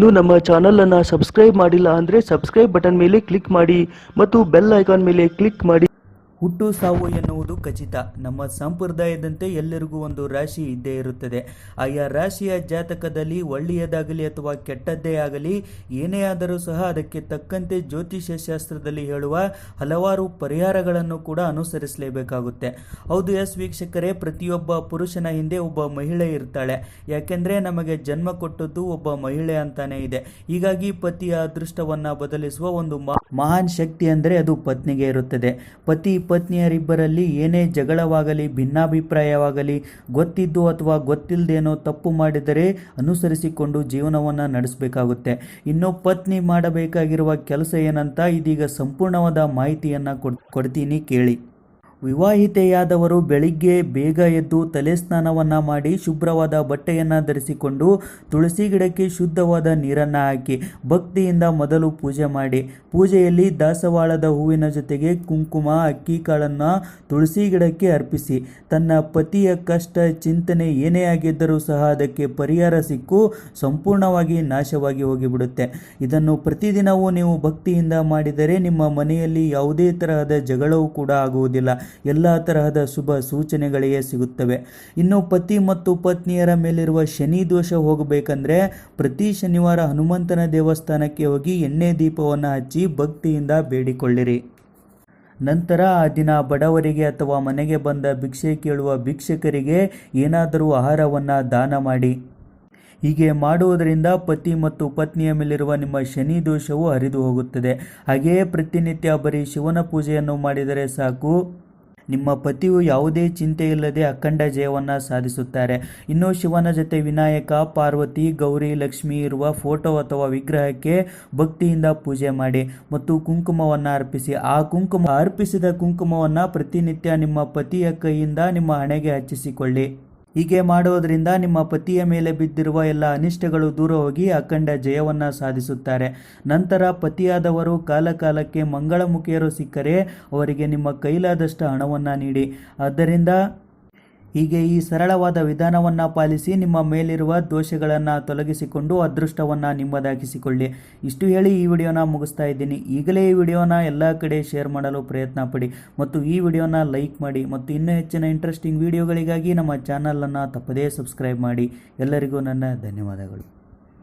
ಇನ್ನೂ ನಮ್ಮ ಚಾನಲನ್ನು ಸಬ್ಸ್ಕ್ರೈಬ್ ಮಾಡಿಲ್ಲ ಅಂದರೆ ಸಬ್ಸ್ಕ್ರೈಬ್ ಬಟನ್ ಮೇಲೆ ಕ್ಲಿಕ್ ಮಾಡಿ ಮತ್ತು ಬೆಲ್ ಐಕಾನ್ ಮೇಲೆ ಕ್ಲಿಕ್ ಮಾಡಿ. ಹುಟ್ಟು ಸಾವು ಎನ್ನುವುದು ಖಚಿತ. ನಮ್ಮ ಸಂಪ್ರದಾಯದಂತೆ ಎಲ್ಲರಿಗೂ ಒಂದು ರಾಶಿ ಇದ್ದೇ ಇರುತ್ತದೆ. ಆಯಾ ರಾಶಿಯ ಜಾತಕದಲ್ಲಿ ಒಳ್ಳೆಯದಾಗಲಿ ಅಥವಾ ಕೆಟ್ಟದ್ದೇ ಆಗಲಿ, ಏನೇ ಆದರೂ ಸಹ ಅದಕ್ಕೆ ತಕ್ಕಂತೆ ಜ್ಯೋತಿಷ್ಯ ಶಾಸ್ತ್ರದಲ್ಲಿ ಹೇಳುವ ಹಲವಾರು ಪರಿಹಾರಗಳನ್ನು ಕೂಡ ಅನುಸರಿಸಲೇಬೇಕಾಗುತ್ತೆ. ಹೌದು ಎಸ್ ವೀಕ್ಷಕರೇ, ಪ್ರತಿಯೊಬ್ಬ ಪುರುಷನ ಹಿಂದೆ ಒಬ್ಬ ಮಹಿಳೆ ಇರ್ತಾಳೆ. ಯಾಕೆಂದ್ರೆ ನಮಗೆ ಜನ್ಮ ಕೊಟ್ಟದ್ದು ಒಬ್ಬ ಮಹಿಳೆ ಅಂತಾನೆ ಇದೆ. ಹೀಗಾಗಿ ಪತಿಯ ಅದೃಷ್ಟವನ್ನ ಬದಲಿಸುವ ಒಂದು ಮಹಾನ್ ಶಕ್ತಿ ಅಂದರೆ ಅದು ಪತ್ನಿಗೆ ಇರುತ್ತದೆ. ಪತಿ ಪತ್ನಿಯರಿಬ್ಬರಲ್ಲಿ ಏನೇ ಜಗಳವಾಗಲಿ, ಭಿನ್ನಾಭಿಪ್ರಾಯವಾಗಲಿ, ಗೊತ್ತಿದ್ದು ಅಥವಾ ಗೊತ್ತಿಲ್ಲದೇನೋ ತಪ್ಪು ಮಾಡಿದರೆ ಅನುಸರಿಸಿಕೊಂಡು ಜೀವನವನ್ನು ನಡೆಸಬೇಕಾಗುತ್ತೆ. ಇನ್ನು ಪತ್ನಿ ಮಾಡಬೇಕಾಗಿರುವ ಕೆಲಸ ಏನಂತ ಇದೀಗ ಸಂಪೂರ್ಣವಾದ ಮಾಹಿತಿಯನ್ನು ಕೊಡ್, ಕೊಡ್ತೀನಿ ಕೇಳಿ. ವಿವಾಹಿತೆಯಾದವರು ಬೆಳಿಗ್ಗೆ ಬೇಗ ಎದ್ದು ತಲೆ ಸ್ನಾನವನ್ನು ಮಾಡಿ ಶುಭ್ರವಾದ ಬಟ್ಟೆಯನ್ನು ಧರಿಸಿಕೊಂಡು ತುಳಸಿ ಗಿಡಕ್ಕೆ ಶುದ್ಧವಾದ ನೀರನ್ನು ಹಾಕಿ ಭಕ್ತಿಯಿಂದ ಮೊದಲು ಪೂಜೆ ಮಾಡಿ. ಪೂಜೆಯಲ್ಲಿ ದಾಸವಾಳದ ಹೂವಿನ ಜೊತೆಗೆ ಕುಂಕುಮ, ಅಕ್ಕಿ ಕಾಳನ್ನು ತುಳಸಿ ಗಿಡಕ್ಕೆ ಅರ್ಪಿಸಿ. ತನ್ನ ಪತಿಯ ಕಷ್ಟ, ಚಿಂತನೆ ಏನೇ ಆಗಿದ್ದರೂ ಸಹ ಅದಕ್ಕೆ ಪರಿಹಾರ ಸಿಕ್ಕು ಸಂಪೂರ್ಣವಾಗಿ ನಾಶವಾಗಿ ಹೋಗಿಬಿಡುತ್ತೆ. ಇದನ್ನು ಪ್ರತಿದಿನವೂ ನೀವು ಭಕ್ತಿಯಿಂದ ಮಾಡಿದರೆ ನಿಮ್ಮ ಮನೆಯಲ್ಲಿ ಯಾವುದೇ ತರಹದ ಜಗಳವೂ ಕೂಡ ಆಗುವುದಿಲ್ಲ. ಎಲ್ಲ ತರಹದ ಶುಭ ಸೂಚನೆಗಳಿಗೆ ಸಿಗುತ್ತವೆ. ಇನ್ನು ಪತಿ ಮತ್ತು ಪತ್ನಿಯರ ಮೇಲಿರುವ ಶನಿ ದೋಷ ಹೋಗಬೇಕಂದ್ರೆ ಪ್ರತಿ ಶನಿವಾರ ಹನುಮಂತನ ದೇವಸ್ಥಾನಕ್ಕೆ ಹೋಗಿ ಎಣ್ಣೆ ದೀಪವನ್ನು ಹಚ್ಚಿ ಭಕ್ತಿಯಿಂದ ಬೇಡಿಕೊಳ್ಳಿರಿ. ನಂತರ ಆ ದಿನ ಬಡವರಿಗೆ ಅಥವಾ ಮನೆಗೆ ಬಂದ ಭಿಕ್ಷೆ ಕೇಳುವ ಭಿಕ್ಷಕರಿಗೆ ಏನಾದರೂ ಆಹಾರವನ್ನು ದಾನ ಮಾಡಿ. ಹೀಗೆ ಮಾಡುವುದರಿಂದ ಪತಿ ಮತ್ತು ಪತ್ನಿಯ ಮೇಲಿರುವ ನಿಮ್ಮ ಶನಿ ದೋಷವು ಹರಿದು ಹೋಗುತ್ತದೆ. ಹಾಗೆಯೇ ಪ್ರತಿನಿತ್ಯ ಬರೀ ಶಿವನ ಪೂಜೆಯನ್ನು ಮಾಡಿದರೆ ಸಾಕು. ನಿಮ್ಮ ಪತಿಯು ಯಾವುದೇ ಚಿಂತೆ ಇಲ್ಲದೆ ಅಖಂಡ ಜಯವನ್ನು ಸಾಧಿಸುತ್ತಾರೆ. ಇನ್ನು ಶಿವನ ಜೊತೆ ವಿನಾಯಕ, ಪಾರ್ವತಿ, ಗೌರಿ, ಲಕ್ಷ್ಮಿ ಇರುವ ಫೋಟೋ ಅಥವಾ ವಿಗ್ರಹಕ್ಕೆ ಭಕ್ತಿಯಿಂದ ಪೂಜೆ ಮಾಡಿ ಮತ್ತು ಕುಂಕುಮವನ್ನು ಅರ್ಪಿಸಿ. ಆ ಕುಂಕುಮ ಅರ್ಪಿಸಿದ ಕುಂಕುಮವನ್ನು ಪ್ರತಿನಿತ್ಯ ನಿಮ್ಮ ಪತಿಯ ಕೈಯಿಂದ ನಿಮ್ಮ ಹಣೆಗೆ ಹಚ್ಚಿಸಿಕೊಳ್ಳಿ. ಹೀಗೆ ಮಾಡುವುದರಿಂದ ನಿಮ್ಮ ಪತಿಯ ಮೇಲೆ ಬಿದ್ದಿರುವ ಎಲ್ಲ ಅನಿಷ್ಟಗಳು ದೂರ ಹೋಗಿ ಅಖಂಡ ಜಯವನ್ನು ಸಾಧಿಸುತ್ತಾರೆ. ನಂತರ ಪತಿಯಾದವರು ಕಾಲಕಾಲಕ್ಕೆ ಮಂಗಳಮುಖಿಯರು ಸಿಕ್ಕರೆ ಅವರಿಗೆ ನಿಮ್ಮ ಕೈಲಾದಷ್ಟು ಹಣವನ್ನು ನೀಡಿ. ಆದ್ದರಿಂದ ಹೀಗೆ ಈ ಸರಳವಾದ ವಿಧಾನವನ್ನು ಪಾಲಿಸಿ ನಿಮ್ಮ ಮೇಲಿರುವ ದೋಷಗಳನ್ನು ತೊಲಗಿಸಿಕೊಂಡು ಅದೃಷ್ಟವನ್ನು ನಿಮ್ಮದಾಗಿಸಿಕೊಳ್ಳಿ. ಇಷ್ಟು ಹೇಳಿ ಈ ವಿಡಿಯೋನ ಮುಗಿಸ್ತಾ ಇದ್ದೀನಿ. ಈಗಲೇ ಈ ವಿಡಿಯೋನ ಎಲ್ಲ ಕಡೆ ಶೇರ್ ಮಾಡಲು ಪ್ರಯತ್ನ ಪಡಿ ಮತ್ತು ಈ ವಿಡಿಯೋನ ಲೈಕ್ ಮಾಡಿ ಮತ್ತು ಇನ್ನೂ ಹೆಚ್ಚಿನ ಇಂಟ್ರೆಸ್ಟಿಂಗ್ ವಿಡಿಯೋಗಳಿಗಾಗಿ ನಮ್ಮ ಚಾನಲನ್ನು ತಪ್ಪದೇ ಸಬ್ಸ್ಕ್ರೈಬ್ ಮಾಡಿ. ಎಲ್ಲರಿಗೂ ನನ್ನ ಧನ್ಯವಾದಗಳು.